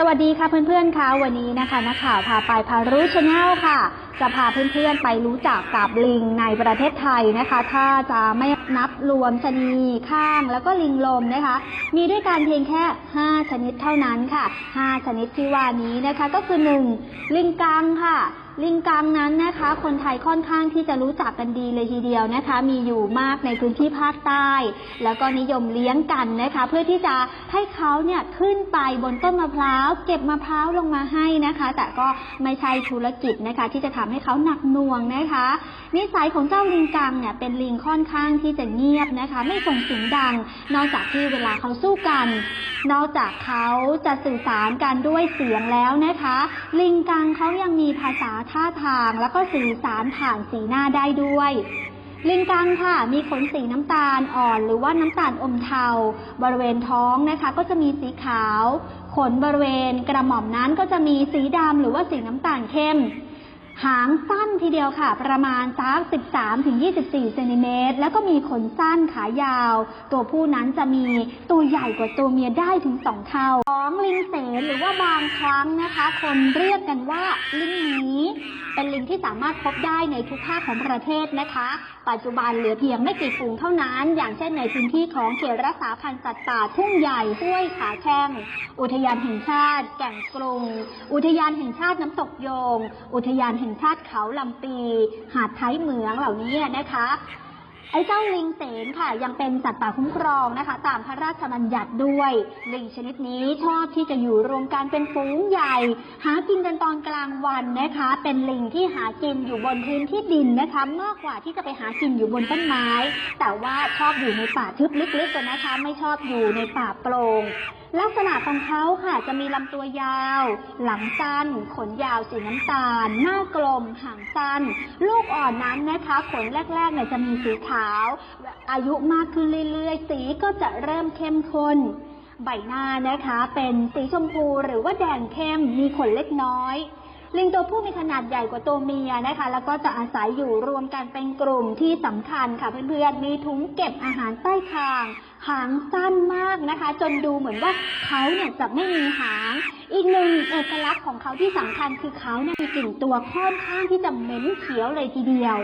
สวัสดีค่ะเพื่อนๆค่ะวันนี้นะคะนักข่าวพาไปพารู้ชาแนลค่ะ จะพาเพื่อนๆไปรู้จักกับลิงในประเทศไทยนะคะ ถ้าจะไม่นับรวมชนีข้างแล้วก็ลิงลมนะคะ มีด้วยกันเพียงแค่ 5 ชนิดเท่านั้นค่ะ 5 ชนิดที่ว่านี้นะคะก็คือ 1. ลิงกังค่ะ ลิงกังนั้นนะคะ คนไทยค่อนข้างที่จะรู้จักกันดีเลยทีเดียวนะคะ มีอยู่มากในพื้นที่ภาคใต้ แล้วก็นิยมเลี้ยงกันนะคะ เพื่อที่จะให้เขาเนี่ยขึ้นไปบนต้นมะพร้าว เก็บมะพร้าวลงมาให้นะคะ แต่ก็ไม่ใช่ธุรกิจนะคะ ที่จะทำให้เขาหนักหน่วงนะคะ นิสัยของเจ้าลิงกังเนี่ยเป็นลิงค่อนข้างที่จะเงียบนะคะ ไม่ส่งเสียงดัง นอกจากที่เวลาเขาสู้กัน นอกจากเขาจะสื่อสารกันด้วยเสียงแล้วนะคะ ลิงกังเขายังมีภาษาท่าทางแล้วก็สื่อสารผ่านสีหน้าได้ด้วย ลิงกังค่ะ มีขนสีน้ำตาลอ่อนหรือว่าน้ำตาลอมเทา บริเวณท้องนะคะ ก็จะมีสีขาว ขนบริเวณกระหม่อมนั้นก็จะมีสีดำหรือว่าสีน้ำตาลเข้ม หางสั้นทีเดียวค่ะ ประมาณสัก 13-24 เซนติเมตร แล้วก็มีขนสั้นขายาว ตัวผู้นั้นจะมีตัวใหญ่กว่าตัวเมียได้ถึง 2 เท่า ของลิงเสนหรือว่าบางครั้งนะคะ คนเรียกกันว่าลิงหมี เป็นลิงที่สามารถพบได้ในทุกภาคของประเทศนะคะ ปัจจุบันเหลือเพียงไม่กี่ฝูงเท่านั้น อย่างเช่นในพื้นที่ของเขตรักษาพันธุ์สัตว์ป่าทุ่งใหญ่ห้วยขาแข้ง อุทยานแห่งชาติ แก่งกรุง อุทยานแห่งชาติน้ำตกโยง อุทยานแห่งชาติเขาลำปี หาดไทยเหมืองเหล่านี้นะคะ ไอ้เจ้าลิงเสนค่ะ ยังเป็นสัตว์ป่าคุ้มครองนะคะ ตามพระราชบัญญัติด้วย ลิงชนิดนี้ชอบที่จะอยู่รวมกันเป็นฝูงใหญ่ หากินกันตอนกลางวันนะคะ เป็นลิงที่หากินอยู่บนพื้นที่ดินนะคะ มากกว่าที่จะไปหากินอยู่บนต้นไม้ แต่ว่าชอบอยู่ในป่าทึบลึกๆกันนะคะ ไม่ชอบอยู่ในป่าโปร่ง ลักษณะของเขาค่ะจะมีลำตัวยาว หลังสั้น ขนยาวสีน้ำตาล หน้ากลม หางสั้น ลูกอ่อนนั้นนะคะ ขนแรกๆเนี่ยจะมีสีขาว อายุมากขึ้นเรื่อยๆ สีก็จะเริ่มเข้มข้น ใบหน้านะคะเป็นสีชมพูหรือว่าแดงเข้ม มีขนเล็กน้อยลิงตัวผู้มีขนาดใหญ่กว่าตัวเมียนะคะ แล้วก็จะอาศัยอยู่รวมกันเป็นกลุ่มที่สำคัญค่ะเพื่อนๆ มีถุงเก็บอาหารใต้คาง หางสั้นมากนะคะ จนดูเหมือนว่าเขาเนี่ยจะไม่มีหาง อีกหนึ่งเอกลักษณ์ของเขาที่สำคัญคือเขาเนี่ยมีกลิ่นตัวค่อนข้างที่จะเหม็นเขียวเลยทีเดียว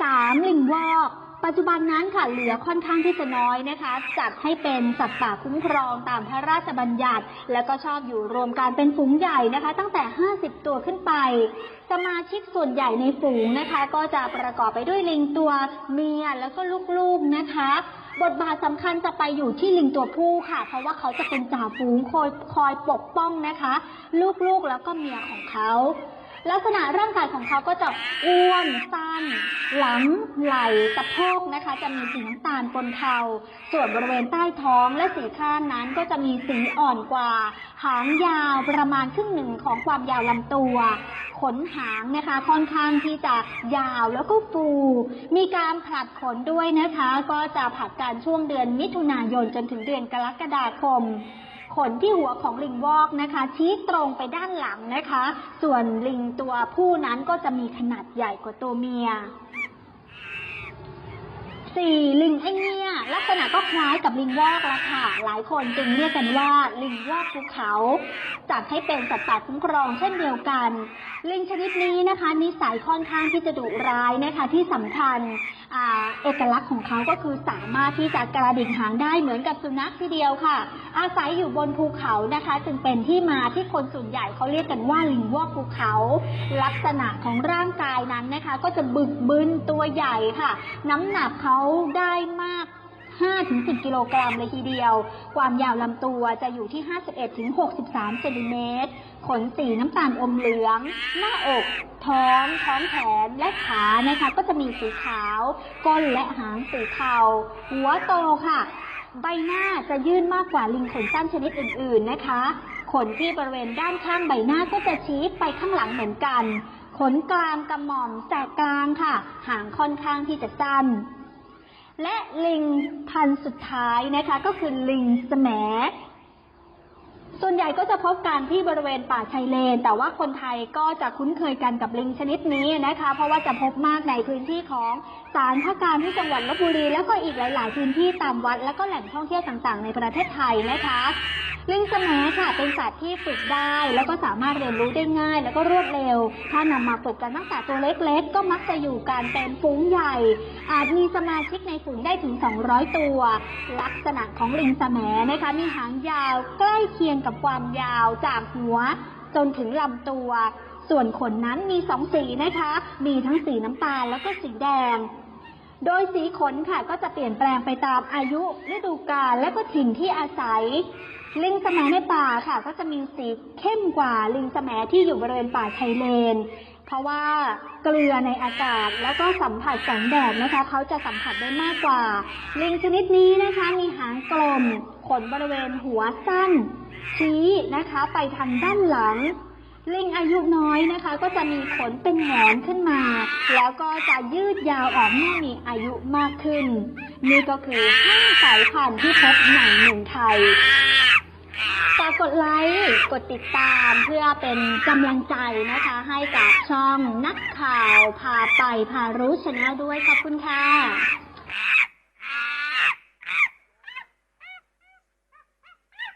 สามลิงวอก ปัจจุบันนั้นค่ะเหลือค่อนข้างที่จะน้อยนะคะ จัดให้เป็นสัตว์ป่าคุ้มครองตามพระราชบัญญัติ แล้วก็ชอบอยู่รวมกันเป็นฝูงใหญ่นะคะ ตั้งแต่ 50 ตัวขึ้นไป สมาชิกส่วนใหญ่ในฝูงนะคะ ก็จะประกอบไปด้วยลิงตัวเมียแล้วก็ลูกๆนะคะบทบาทสำคัญจะไปอยู่ที่ลิงตัวผู้ค่ะ เพราะว่าเขาจะเป็นจ่าฝูงคอยคอยปกป้องนะคะ ลูกๆแล้วก็เมียของเขา ลักษณะร่างกายของเขาก็จะอ้วน สั้น หลัง ไหล่สะโพกนะคะ จะมีสีน้ำตาลปนเทา ส่วนบริเวณใต้ท้องและสีข้างนั้นก็จะมีสีอ่อนกว่า หางยาวประมาณครึ่งหนึ่งของความยาวลำตัว ขนหางนะคะค่อนข้างที่จะยาวแล้วก็ฟู มีการผลัดขนด้วยนะคะ ก็จะผลัดการช่วงเดือนมิถุนายนจนถึงเดือนกรกฎาคม ขนที่หัวของลิงวอกนะคะ ชี้ตรงไปด้านหลังนะคะ ส่วนลิงตัวผู้นั้นก็จะมีขนาดใหญ่กว่าตัวเมียสี่ลิงไอเนี่ยลัก ษณะก็คล้ายกับลิงวอกละค่ะ หลายคนจึงเรียกกันว่าลิงวอกภูเขา จัดให้เป็นสัตว์ป่าคุ้มครองเช่นเดียวกัน ลิงชนิดนี้นะคะนิสัยค่อนข้างที่จะดุร้ายนะคะที่สำคัญอเอกลักษณ์ของเขาก็คือสามารถที่จะกระดิกหางได้เหมือนกับสุนัขทีเดียวค่ะ อาศัยอยู่บนภูเขานะคะ จึงเป็นที่มาที่คนส่วนใหญ่เขาเรียกกันว่าลิงวอกภูเขา ลักษณะของร่างกายนั้นนะคะ ก็จะบึกบึนตัวใหญ่ค่ะ น้ำหนักเขาได้มาก 5-10 กิโลกรัมเลยทีเดียว ความยาวลำตัวจะอยู่ที่ 51-63 เซนติเมตร ขนสีน้ำตาลอมเหลือง หน้าอก ท้อง ท้องแขน และขานะคะ ก็จะมีสีขาว ก้นและหางสีเทา หัวโตค่ะ ใบหน้าจะยื่นมากกว่าลิงขนสั้นชนิดอื่น ๆ นะคะ ขนที่บริเวณด้านข้างใบหน้าก็จะชี้ไปข้างหลังเหมือนกัน ขนกลางกระหม่อมแสกกลางค่ะ หางค่อนข้างที่จะสั้น และลิงพันธุ์สุดท้ายนะคะ ก็คือลิงแสมส่วนใหญ่ก็จะพบกันที่บริเวณป่าชายเลน แต่ว่าคนไทยก็จะคุ้นเคยกันกับลิงชนิดนี้นะคะ เพราะว่าจะพบมากในพื้นที่ของศาลพระการที่จังหวัดลบบุรี แล้วก็อีกหลาย ๆ พื้นที่ตามวัด และก็แหล่งท่องเที่ยวต่าง ๆ ในประเทศไทยนะคะ ลิงสมค่ะเป็นสัตว์ที่ฝึกได้ แล้วก็สามารถเรียนรู้ได้ง่าย แล้วก็รวดเร็ว ถ้านำมาฝึกกันตั้งแต่ตัวเล็กๆ ก็มักจะอยู่กันเป็นฝูงใหญ่ อาจมีสมาชิกในฝูงได้ถึง 200 ตัว ลักษณะของลิงสมนะคะมีหางยาวใกล้เคียงกับความยาวจากหัว จนถึงลำตัว ส่วนขนนั้นมีสองสีนะคะ มีทั้งสีน้ำตาลแล้วก็สีแดง โดยสีขนค่ะก็จะเปลี่ยนแปลงไปตามอายุฤดูกาลและก็ถิ่นที่อาศัย ลิงสมในป่าค่ะ ก็จะมีสีเข้มกว่าลิงสมที่อยู่บริเวณป่าชายเลน เพราะว่าเกลือในอากาศแล้วก็สัมผัสแสงแดดนะคะ เขาจะสัมผัสได้มากกว่า ลิงชนิดนี้นะคะมีหางกลม ขนบริเวณหัวสั้น ชี้นะคะ ไปทางด้านหลัง ลิงอายุน้อยนะคะ ก็จะมีขนเป็นหนขึ้นมา แล้วก็จะยืดยาวออกเมื่อมีอายุมากขึ้น นี่ก็คือห้าสายพันธุ์ที่พบในเมืองไทยฝากกดไลค์ กดติดตามเพื่อเป็นกำลังใจนะคะ ให้กับช่องนักข่าวพาไปพารู้ชนะด้วยขอบคุณค่ะ